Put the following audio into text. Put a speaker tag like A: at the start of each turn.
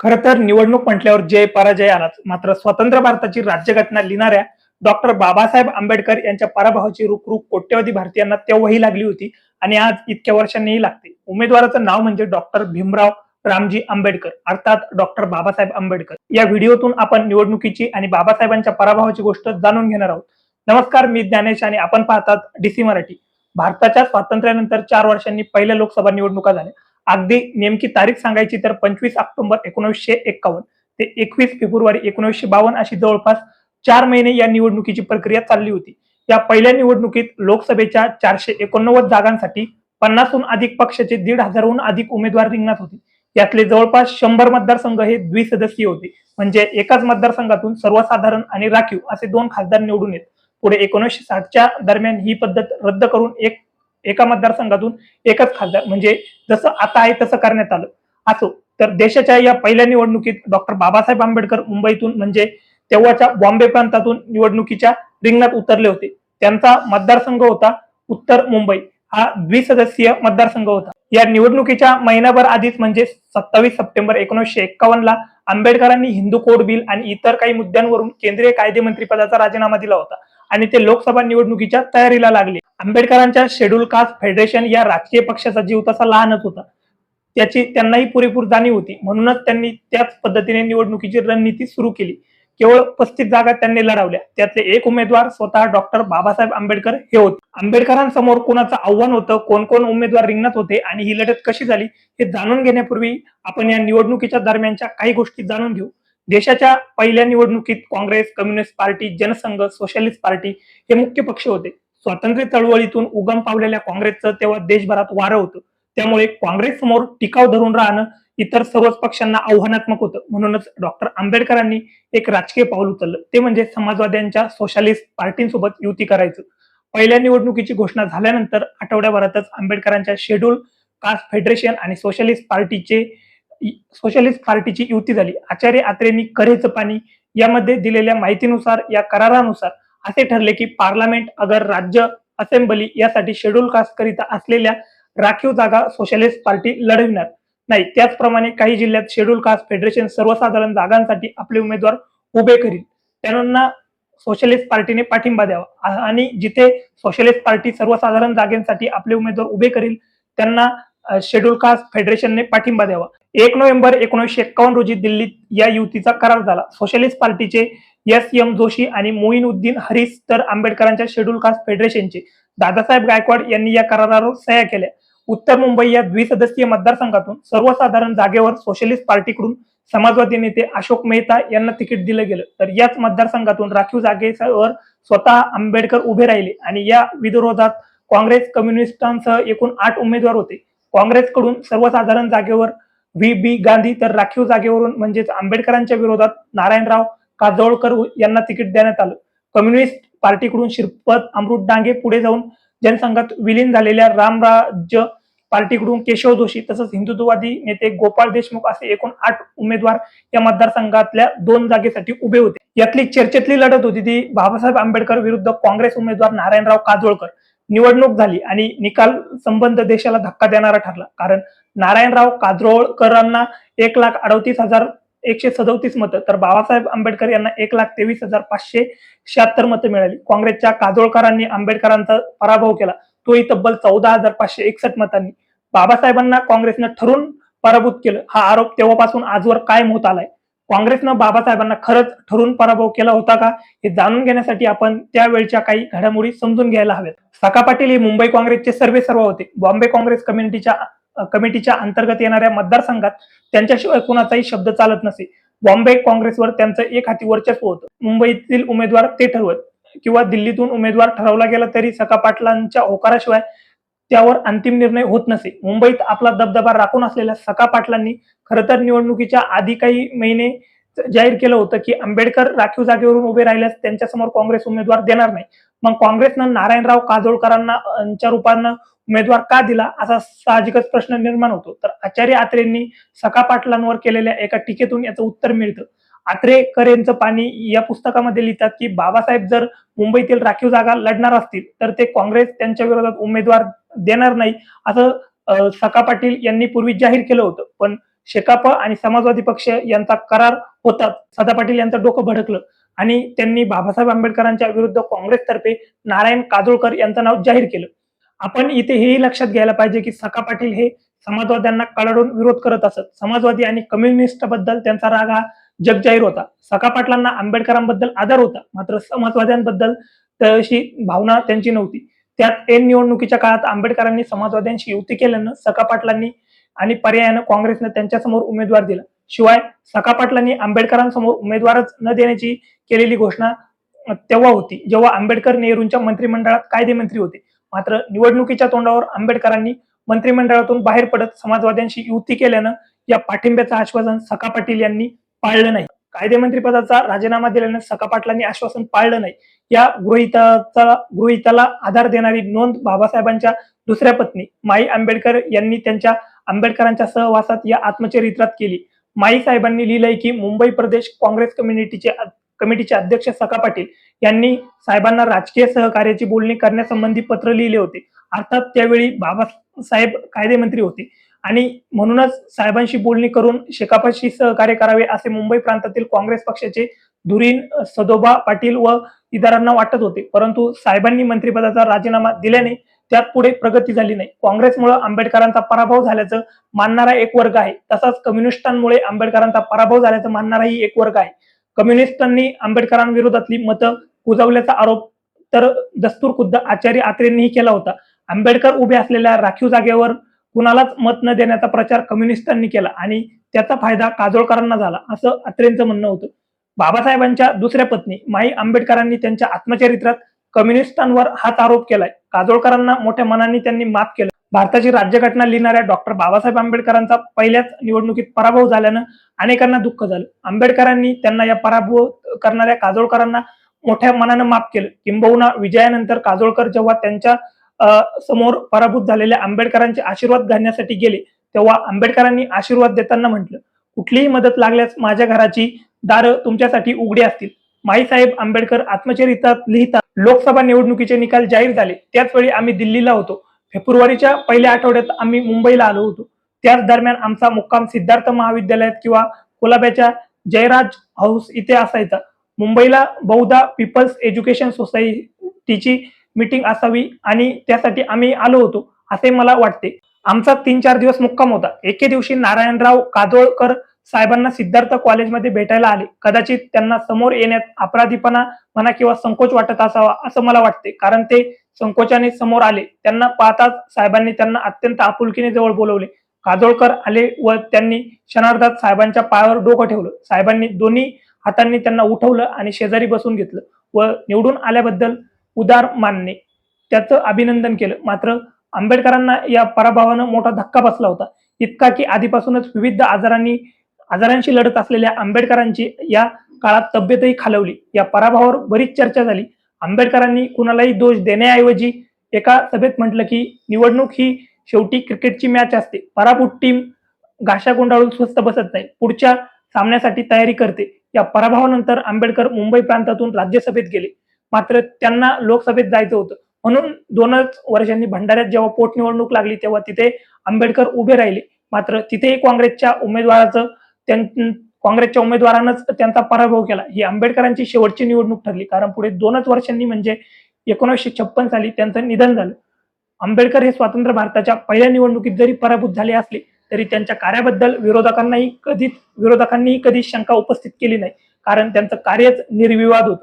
A: खर तर निवडणूक म्हटल्यावर जय पराजय आलाच. मात्र स्वतंत्र भारताची राज्यघटना लिहिणाऱ्या डॉक्टर बाबासाहेब आंबेडकर यांच्या पराभवाची रुखरुख कोट्यवधी भारतीयांना तेव्हाही लागली होती आणि आज इतक्या वर्षांनीही लागते. उमेदवाराचं नाव म्हणजे डॉक्टर भीमराव रामजी आंबेडकर अर्थात डॉक्टर बाबासाहेब आंबेडकर. या व्हिडिओतून आपण निवडणुकीची आणि बाबासाहेबांच्या पराभवाची गोष्ट जाणून घेणार आहोत. नमस्कार मी ज्ञानेश आणि आपण पाहतात डीसी मराठी. भारताच्या स्वातंत्र्यानंतर चार वर्षांनी पहिल्या लोकसभा निवडणुका झाल्या. अगदी नेमकी तारीख सांगायची तर पंचवीस ऑक्टोबर एकोणीसशे एक्कावन्न ते एकवीस फेब्रुवारी एकोणीसशे बावन्न अशी जवळपास चार महिने या निवडणुकीची प्रक्रिया चालली होती. या पहिल्या निवडणुकीत लोकसभेच्या चारशे एकोणनव्वद जागांसाठी पन्नासहून अधिक पक्षाचे दीड हजारहून अधिक उमेदवार रिंगणात होते. यातले जवळपास शंभर मतदारसंघ हे द्विसदस्यीय होते. म्हणजे एकाच मतदारसंघातून सर्वसाधारण आणि राखीव असे दोन खासदार निवडून येत. पुढे एकोणीसशे साठच्या दरम्यान ही पद्धत रद्द करून एक एका मतदारसंघातून एकच खासदार. म्हणजे जसं आता आहे तसं करण्यात आलं. असो तर देशाच्या या पहिल्या निवडणुकीत डॉक्टर बाबासाहेब आंबेडकर मुंबईतून म्हणजे तेव्हाच्या बॉम्बे प्रांतातून निवडणुकीच्या रिंगणात उतरले होते. त्यांचा मतदारसंघ होता उत्तर मुंबई. हा द्विसदस्यीय मतदारसंघ होता. या निवडणुकीच्या महिनाभर आधीच म्हणजे सत्तावीस सप्टेंबर एकोणीसशे एक्कावन्न ला आंबेडकरांनी हिंदू कोड बिल आणि इतर काही मुद्द्यांवरून केंद्रीय कायदे मंत्री पदाचा राजीनामा दिला होता. आणि ते लोकसभा निवडणुकीच्या तयारीला लागले. आंबेडकरांच्या शेड्यूल कास्ट फेडरेशन या राजकीय पक्षाचा जीव तसा लहानच होता. त्याची त्यांनाही पुरेपूर जाणीव होती. म्हणूनच त्यांनी त्याच पद्धतीने निवडणुकीची रणनीती सुरू केली. केवळ पस्तीस जागा त्यांनी लढवल्या. त्यातले एक उमेदवार स्वतः डॉक्टर बाबासाहेब आंबेडकर हे होते. आंबेडकरांसमोर कोणाचं आव्हान होतं कोण कोण उमेदवार रिंगणात होते आणि ही लढत कशी झाली हे जाणून घेण्यापूर्वी आपण या निवडणुकीच्या दरम्यानच्या काही गोष्टी जाणून घेऊ. देशाच्या पहिल्या निवडणुकीत Congress communist party Jansangh socialist party हे मुख्य पक्ष होते. स्वातंत्र्य चळवळीतून उगम पावलेल्या काँग्रेसचं तेव्हा देशभरात वारं होतं. त्यामुळे काँग्रेस समोर टिकाव धरून राहणं इतर सर्वच पक्षांना आव्हानात्मक होतं. म्हणूनच डॉक्टर आंबेडकरांनी एक राजकीय पाऊल उचललं. ते म्हणजे समाजवाद्यांच्या सोशलिस्ट पार्टींसोबत युती करायचं. पहिल्या निवडणुकीची घोषणा झाल्यानंतर आठवड्याभरातच आंबेडकरांच्या शेड्यूल कास्ट फेडरेशन आणि सोशलिस्ट पार्टीचे सोशलिस्ट पार्टीची युती झाली. आचार्य आत्रेंनी करेचं पाणी यामध्ये दिलेल्या माहितीनुसार या करारानुसार असे ठरले की पार्लमेंट अगर राज्य असेंब्ली यासाठी शेड्यूल कास्ट करीता असलेल्या राखीव जागा सोशलिस्ट पार्टी लढविणार नाही. त्याचप्रमाणे काही जिल्ह्यात शेड्यूल कास्ट फेडरेशन सर्वसाधारण जागांसाठी आपले उमेदवार उभे करील. त्यांना सोशलिस्ट पार्टीने पाठिंबा द्यावा. आणि जिथे सोशलिस्ट पार्टी सर्वसाधारण जागेसाठी आपले उमेदवार उभे करील त्यांना शेड्यूल कास्ट फेडरेशनने पाठिंबा द्यावा. एक नोव्हेंबर एकोणीसशे एक्कावन्न रोजी दिल्लीत या युतीचा करार झाला. सोशलिस्ट पार्टीचे एस. एम जोशी आणि मोईनुद्दीन हरीस तर आंबेडकरांच्या शेड्यूल कास्ट फेडरेशनचे. दादासाहेब गायकवाड यांनी या करारावर सह्या केल्या. उत्तर मुंबई या द्विसदस्यीय मतदारसंघातून सर्वसाधारण जागेवर सोशलिस्ट पार्टीकडून समाजवादी नेते अशोक मेहता यांना तिकीट दिलं गेलं. तर याच मतदारसंघातून राखीव जागेवर स्वतः आंबेडकर उभे राहिले आणि या विरोधात काँग्रेस कम्युनिस्टांसह एकूण आठ उमेदवार होते. काँग्रेसकडून सर्वसाधारण जागेवर व्ही. बी. गांधी तर राखीव जागेवरून म्हणजेच आंबेडकरांच्या विरोधात नारायणराव काजोळकर यांना तिकीट देण्यात आलं. कम्युनिस्ट पार्टीकडून श्रीपद अमृत डांगे पुढे जाऊन जनसंघात विलीन झालेल्या रामराज्य पार्टीकडून केशव जोशी तसंच हिंदुत्ववादी नेते गोपाळ देशमुख असे एकूण आठ उमेदवार या मतदारसंघातल्या दोन जागेसाठी उभे होते. यातली चर्चेतली लढत होती ती बाबासाहेब आंबेडकर विरुद्ध काँग्रेस उमेदवार नारायणराव काजोळकर. निवडणूक झाली आणि निकाल संबंध देशाला धक्का देणारा ठरला. कारण नारायणराव काजोळकरांना एक लाख अडतीस हजार एकशे सदोतीस मतं तर बाबासाहेब आंबेडकर यांना एक लाख तेवीस हजार पाचशे शहात्तर मतं मिळाली. काँग्रेसच्या काजोळकरांनी आंबेडकरांचा पराभव केला. तोही तब्बल चौदा हजार पाचशे एकसष्ट मतांनी. बाबासाहेबांना काँग्रेसनं ठरून पराभूत केलं. हा आरोप तेव्हापासून आजवर कायम होत आलाय. काँग्रेसनं बाबासाहेबांना खरंच ठरून पराभव केला होता का हे जाणून घेण्यासाठी आपण त्यावेळच्या काही घडामोडी समजून घ्यायला हव्यात. सका पाटील हे मुंबई काँग्रेसचे सर्वे सर्व होते. बॉम्बे काँग्रेस कम्युनिटीच्या कमिटीच्या अंतर्गत येणाऱ्या मतदारसंघात त्यांच्याशिवाय कुणाचाही शब्द चालत नसे. बॉम्बे काँग्रेसवर त्यांचं एक हाती वर्चस्व होतं. मुंबईतील उमेदवार ते ठरवत. किंवा दिल्लीतून उमेदवार ठरवला गेला तरी सका पाटलांच्या होकाराशिवाय त्यावर अंतिम निर्णय होत नसे. मुंबईत आपला दबदबा राखून असलेल्या सका पाटलांनी खरं तर निवडणुकीच्या आधी काही महिने जाहीर केलं होतं की आंबेडकर राखीव जागेवरून उभे राहिल्यास त्यांच्यासमोर काँग्रेस उमेदवार देणार नाही. मग काँग्रेसनं नारायणराव काजोळकरांना यांच्या रूपानं उमेदवार का दिला असा साहजिकच प्रश्न निर्माण होतो. तर आचार्य आत्रेंनी सका पाटलांवर केलेल्या एका टीकेतून याचं उत्तर मिळतं. आत्रेकर यांचं पाणी या पुस्तकामध्ये लिहितात की बाबासाहेब जर मुंबईतील राखीव जागा लढणार असतील तर ते काँग्रेस त्यांच्या विरोधात उमेदवार देणार नाही असं सखा सका पाटील यांनी पूर्वी जाहीर केलं होतं. पण शेकाप आणि समाजवादी पक्ष यांचा करार होता सदा पाटील यांचं डोकं भडकलं आणि त्यांनी बाबासाहेब आंबेडकरांच्या विरुद्ध काँग्रेसतर्फे नारायण काजोळकर यांचं नाव जाहीर केलं. आपण इथे हेही लक्षात घ्यायला पाहिजे की सखा पाटील हे समाजवाद्यांना कडाडून विरोध करत असत. समाजवादी आणि कम्युनिस्टबद्दल त्यांचा राग हा जगजाहीर होता. सखा पाटलांना आंबेडकरांबद्दल आदर होता. मात्र समाजवाद्यांबद्दल तशी भावना त्यांची नव्हती. त्यात एन निवडणुकीच्या काळात आंबेडकरांनी समाजवाद्यांशी युती केल्यानं सखा पाटलांनी आणि पर्यायानं काँग्रेसनं त्यांच्यासमोर उमेदवार दिला. शिवाय सखा पाटलांनी आंबेडकरांसमोर उमेदवारच न देण्याची केलेली घोषणा तेव्हा होती जेव्हा आंबेडकर नेहरूंच्या मंत्रिमंडळात कायदेमंत्री होते. मात्र निवडणुकीच्या तोंडावर आंबेडकरांनी मंत्रिमंडळातून बाहेर पडत समाजवाद्यांशी युती केल्यानं या पाठिंब्याचं आश्वासन सखा पाटील यांनी पाळलं नाही. कायदेमंत्री पदाचा राजीनामा दिल्यानं सखा पाटलांनी आश्वासन पाळलं नाही. या गृहिताचा गृहिताला आधार देणारी नोंद बाबासाहेबांच्या दुसऱ्या पत्नी माई आंबेडकर यांनी त्यांच्या आंबेडकरांच्या सहवासात या आत्मचरित्रात केली. माई साहेबांनी लिहिलंय की मुंबई प्रदेश काँग्रेस कम्युनिटीचे कमिटीचे अध्यक्ष सखा पाटील यांनी साहेबांना राजकीय सहकार्याची बोलणी करण्यासंबंधी पत्र लिहिले होते. अर्थात त्यावेळी बाबासाहेब कायदेमंत्री होते. आणि म्हणूनच साहेबांशी बोलणी करून शेकापाशी सहकार्य करावे असे मुंबई प्रांतातील काँग्रेस पक्षाचे धुरीन सदोबा पाटील व इतरांना वाटत होते. परंतु साहेबांनी मंत्रिपदाचा राजीनामा दिल्याने त्यात पुढे प्रगती झाली नाही. काँग्रेसमुळे आंबेडकरांचा पराभव झाल्याचं मानणारा एक वर्ग आहे. तसाच कम्युनिस्टांमुळे आंबेडकरांचा पराभव झाल्याचं मानणाराही एक वर्ग आहे. कम्युनिस्टांनी आंबेडकरांविरोधातली मतं कुजवल्याचा आरोप तर दस्तूर खुद्द आचार्य आत्रेंनीही केला होता. आंबेडकर उभे असलेल्या राखीव जागेवर कुणालाच मत न देण्याचा प्रचार कम्युनिस्टांनी केला आणि त्याचा फायदा काजोळकरांना झाला असं आत्रेंचं म्हणणं होतं. बाबासाहेबांच्या दुसऱ्या पत्नी माई आंबेडकरांनी त्यांच्या आत्मचरित्रात कम्युनिस्टांवर हाच आरोप केलाय. काजोळकरांना मोठ्या मनाने त्यांनी माफ केलं. भारताची राज्यघटना लिहिणाऱ्या डॉक्टर बाबासाहेब आंबेडकरांचा पहिल्याच निवडणुकीत पराभव झाल्यानं अनेकांना दुःख झालं. आंबेडकरांनी त्यांना या पराभव करणाऱ्या काजोळकरांना मोठ्या मनानं माफ केलं. किंबहुना विजयानंतर काजोळकर जेव्हा त्यांच्यासमोर पराभूत झालेल्या आंबेडकरांचे आशीर्वाद घालण्यासाठी गेले तेव्हा आंबेडकरांनी आशीर्वाद देताना म्हटलं कुठलीही मदत लागल्यास माझ्या घराची दारं तुमच्यासाठी उघडी असतील. माईसाहेब आंबेडकर आत्मचरितात लिहितात. लोकसभा निवडणुकीचे निकाल जाहीर झाले. त्याच वेळी आम्ही दिल्लीला होतो. फेब्रुवारीच्या पहिल्या आठवड्यात आम्ही मुंबईला आलो होतो. त्याच दरम्यान आमचा मुक्काम सिद्धार्थ महाविद्यालयात किंवा कोलाब्याच्या जयराज हाऊस इथे असायचा. मुंबईला बहुधा पीपल्स एज्युकेशन सोसायटीची मीटिंग असावी आणि त्यासाठी आम्ही आलो होतो असे मला वाटते. आमचा तीन चार दिवस मुक्काम होता. एके दिवशी नारायणराव कादोळकर साहेबांना सिद्धार्थ कॉलेजमध्ये भेटायला आले. कदाचित त्यांना समोर येण्यात अपराधीपणा म्हणा किंवा संकोच वाटत असावा असं मला वाटते. कारण ते संकोचाने समोर आले. त्यांना पाहताच साहेबांनी त्यांना अत्यंत आपुलकीने जवळ बोलवले. काजोळकर आले व त्यांनी क्षणार्धात साहेबांच्या पायावर डोकं ठेवलं. साहेबांनी दोन्ही हातांनी त्यांना उठवलं आणि शेजारी बसून घेतलं व निवडून आल्याबद्दल उदार मानणे. त्याचं अभिनंदन केलं. मात्र आंबेडकरांना या पराभवानं मोठा धक्का बसला होता. इतका की आधीपासूनच विविध आजारांनी आजारांशी लढत असलेल्या आंबेडकरांची या काळात तब्येतही खालवली. या पराभवावर बरीच चर्चा झाली. आंबेडकरांनी कुणालाही दोष देण्याऐवजी एका सभेत म्हटलं की निवडणूक ही शेवटी क्रिकेटची मॅच असते. पराभूत टीम घाशा गुंडाळून स्वस्त बसत नाही. पुढच्या सामन्यासाठी तयारी करते. या पराभवानंतर आंबेडकर मुंबई प्रांतातून राज्यसभेत गेले. मात्र त्यांना लोकसभेत जायचं होतं. म्हणून दोनच वर्षांनी भंडाऱ्यात जेव्हा पोटनिवडणूक लागली तेव्हा तिथे आंबेडकर उभे राहिले. मात्र तिथेही काँग्रेसच्या उमेदवाराचं काँग्रेसच्या उमेदवारानंच त्यांचा पराभव केला. ही आंबेडकरांची शेवटची निवडणूक ठरली. कारण पुढे दोनच वर्षांनी म्हणजे एकोणीसशे छप्पन साली त्यांचं निधन झालं. आंबेडकर हे स्वातंत्र्य भारताच्या पहिल्या निवडणुकीत जरी पराभूत झाले असले तरी त्यांच्या कार्याबद्दल विरोधकांनाही कधीच विरोधकांनीही कधीच शंका उपस्थित केली नाही. कारण त्यांचं कार्यच निर्विवाद होतं.